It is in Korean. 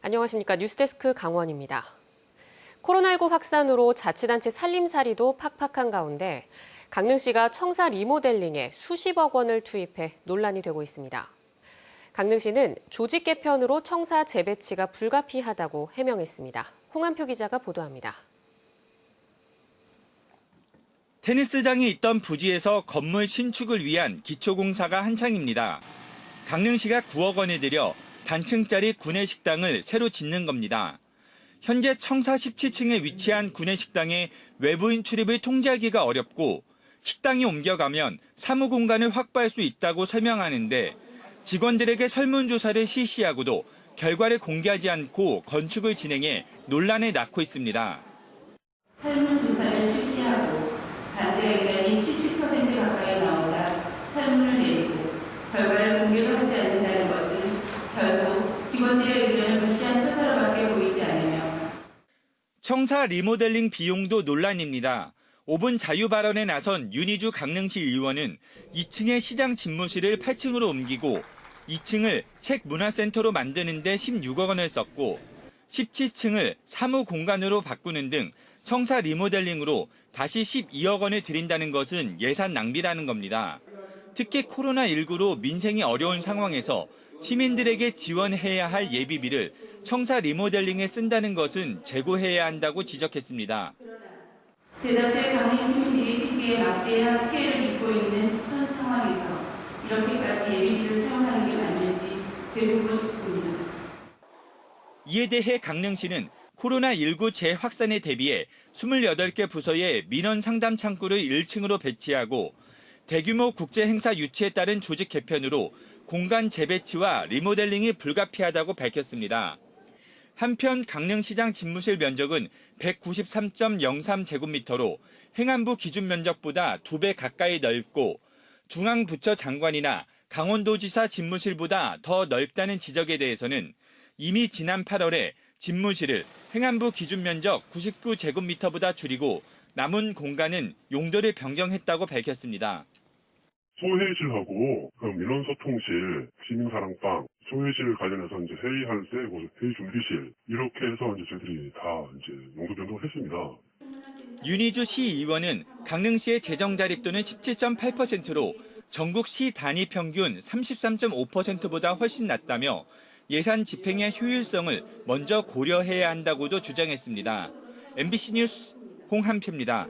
안녕하십니까. 뉴스데스크 강원입니다. 코로나19 확산으로 자치단체 살림살이도 팍팍한 가운데 강릉시가 청사 리모델링에 수십억 원을 투입해 논란이 되고 있습니다. 강릉시는 조직 개편으로 청사 재배치가 불가피하다고 해명했습니다. 홍한표 기자가 보도합니다. 테니스장이 있던 부지에서 건물 신축을 위한 기초공사가 한창입니다. 강릉시가 9억 원을 들여 단층짜리 구내식당을 새로 짓는 겁니다. 현재 청사 17층에 위치한 구내식당에 외부인 출입을 통제하기가 어렵고 식당이 옮겨가면 사무 공간을 확보할 수 있다고 설명하는데 직원들에게 설문조사를 실시하고도 결과를 공개하지 않고 건축을 진행해 논란을 낳고 있습니다. 설문조사를 실시하고 반대 의견이 70% 가까이 나오자 설문을 내리고 결과를 공개도 하지 않는다는 것은 결국 직원들의 의견을 무시한 처사로밖에 보이지 않으며 청사 리모델링 비용도 논란입니다. 5분 자유 발언에 나선 윤희주 강릉시 의원은 2층의 시장 집무실을 8층으로 옮기고 2층을 책 문화센터로 만드는데 16억 원을 썼고 17층을 사무 공간으로 바꾸는 등 청사 리모델링으로 다시 12억 원을 들인다는 것은 예산 낭비라는 겁니다. 특히 코로나19로 민생이 어려운 상황에서 시민들에게 지원해야 할 예비비를 청사 리모델링에 쓴다는 것은 재고해야 한다고 지적했습니다. 대다수의 강릉 시민들이 생계에 막대한 피해를 입고 있는 현 상황에서 이렇게까지 예비비를 사용하는 게 맞는지 되묻고 싶습니다. 이에 대해 강릉시는 코로나19 재확산에 대비해 28개 부서에 민원 상담 창구를 1층으로 배치하고 대규모 국제 행사 유치에 따른 조직 개편으로 공간 재배치와 리모델링이 불가피하다고 밝혔습니다. 한편 강릉시장 집무실 면적은 193.03제곱미터로 행안부 기준 면적보다 2배 가까이 넓고 중앙부처 장관이나 강원도지사 집무실보다 더 넓다는 지적에 대해서는 이미 지난 8월에 집무실을 행안부 기준 면적 99제곱미터보다 줄이고 남은 공간은 용도를 변경했다고 밝혔습니다. 소회의실 하고 그 민원소통실, 시민사랑방, 소회의실 관련해서 이제 회의할 때그 회의 준비실 이렇게 해서 이제 저희들이 다 이제 용도 변동을 했습니다. 윤희주 시의원은 강릉시의 재정 자립도는 17.8%로 전국 시 단위 평균 33.5%보다 훨씬 낮다며 예산 집행의 효율성을 먼저 고려해야 한다고도 주장했습니다. MBC 뉴스 홍한표입니다.